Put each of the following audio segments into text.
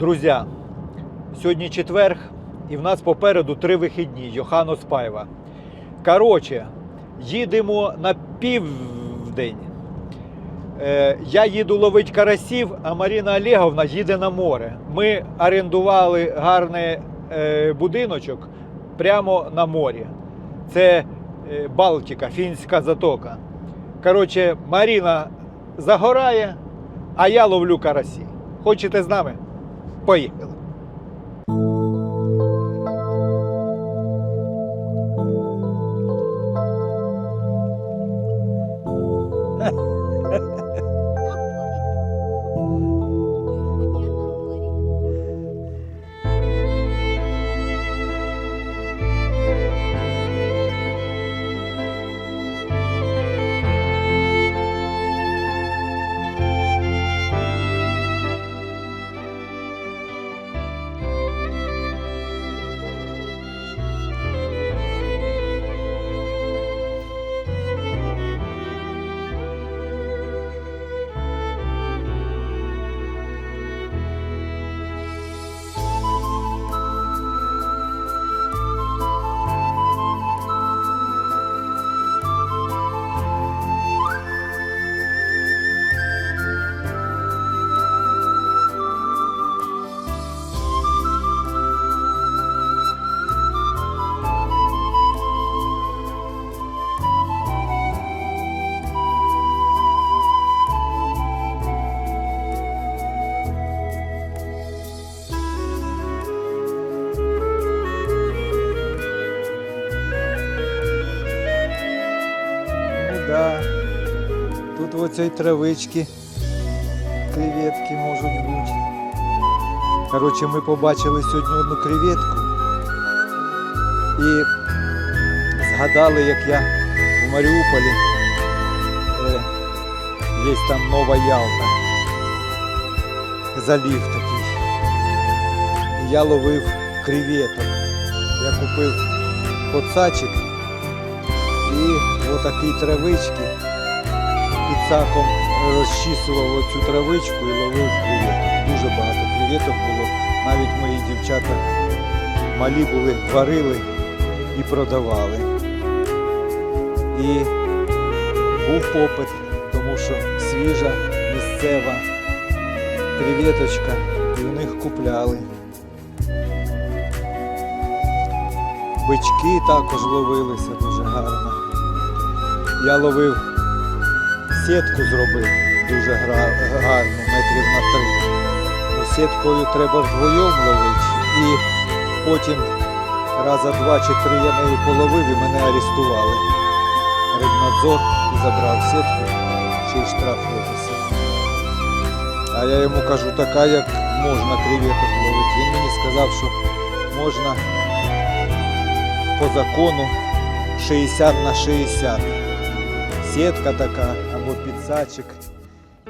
Друзі, сьогодні четверг, і в нас попереду три вихідні Йохано Спайва. Коротше, їдемо на південь. Е, Я їду ловити карасів, а Маріна Олеговна їде на море. Ми орендували гарний е, будиночок прямо на морі. Це е, Балтика, фінська затока. Коротше, Маріна загорає, а я ловлю карасі. Хочете з нами? Поїхали. В оцій креветки можуть бути. Коротше, ми побачили сьогодні одну креветку і згадали, як я в Маріуполі е, є там Нова Ялта. Залів такий. Я ловив креветок. Я купив коцачик і отакій травички піцаком розчісував оцю травичку і ловив креветок. Дуже багато креветок було. Навіть мої дівчата малі були, варили і продавали. І був попит, тому що свіжа, місцева креветочка, і в них купляли. Бички також ловилися дуже гарно. Я ловив сітку зробив дуже гарну, метрів на три. Ну, сіткою треба вдвоєм ловити. І потім раза два чи три я нею половив і мене арестували. Рибнадзор забрав сітку, ще штраф виписав. А я йому кажу, така як можна креветок ловити. Він мені сказав, що можна по закону 60 на 60 сітка така або підсачик,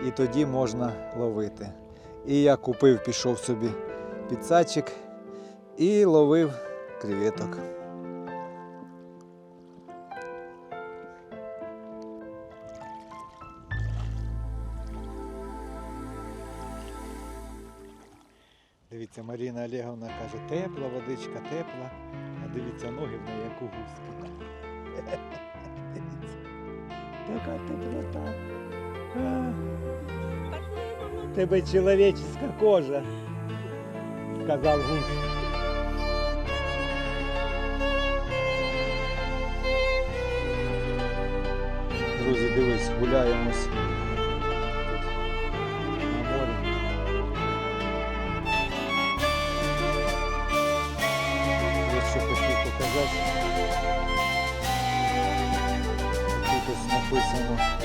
і тоді можна ловити. І я купив, пішов собі підсачик і ловив креветок. Дивіться, Маріна Олеговна каже, тепла водичка, тепла, а дивіться, ноги в неї як у гуски. Така теплота. А, Тебе чоловічська кожа, сказав гусь. Друзі, дивись, гуляємось. Ось що хотів показати. Тут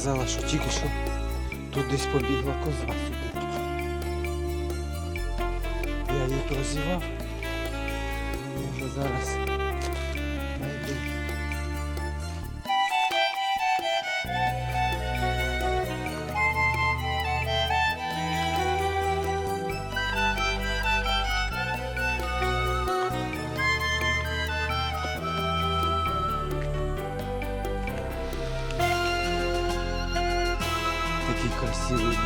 Сказала, що тільки що тут десь побігла коза сюди. Я її прозівав. Може зараз Такий красивий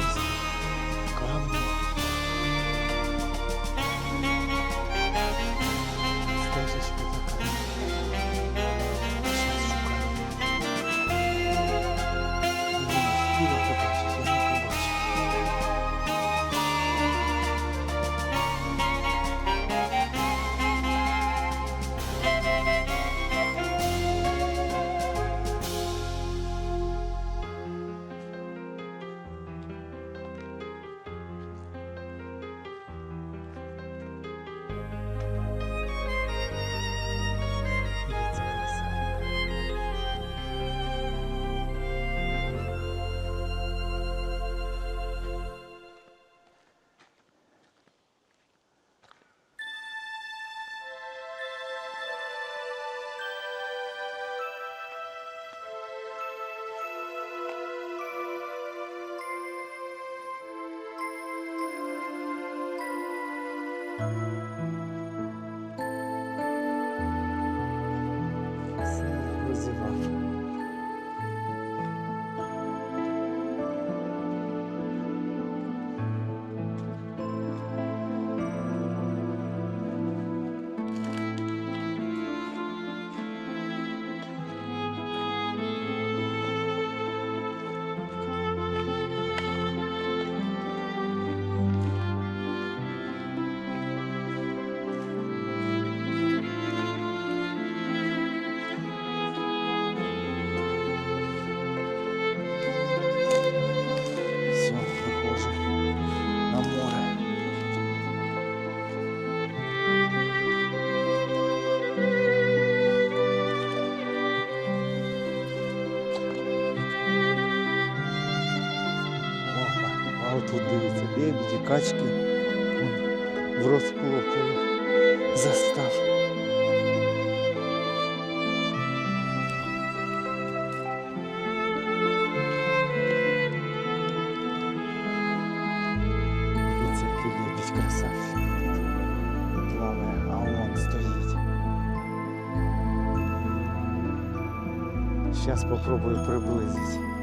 Качки. В розплоті застав. Красавчик. Не плаває, а он стоїть. Зараз попробую приблизити.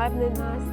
Гарний настрій, гарна погода.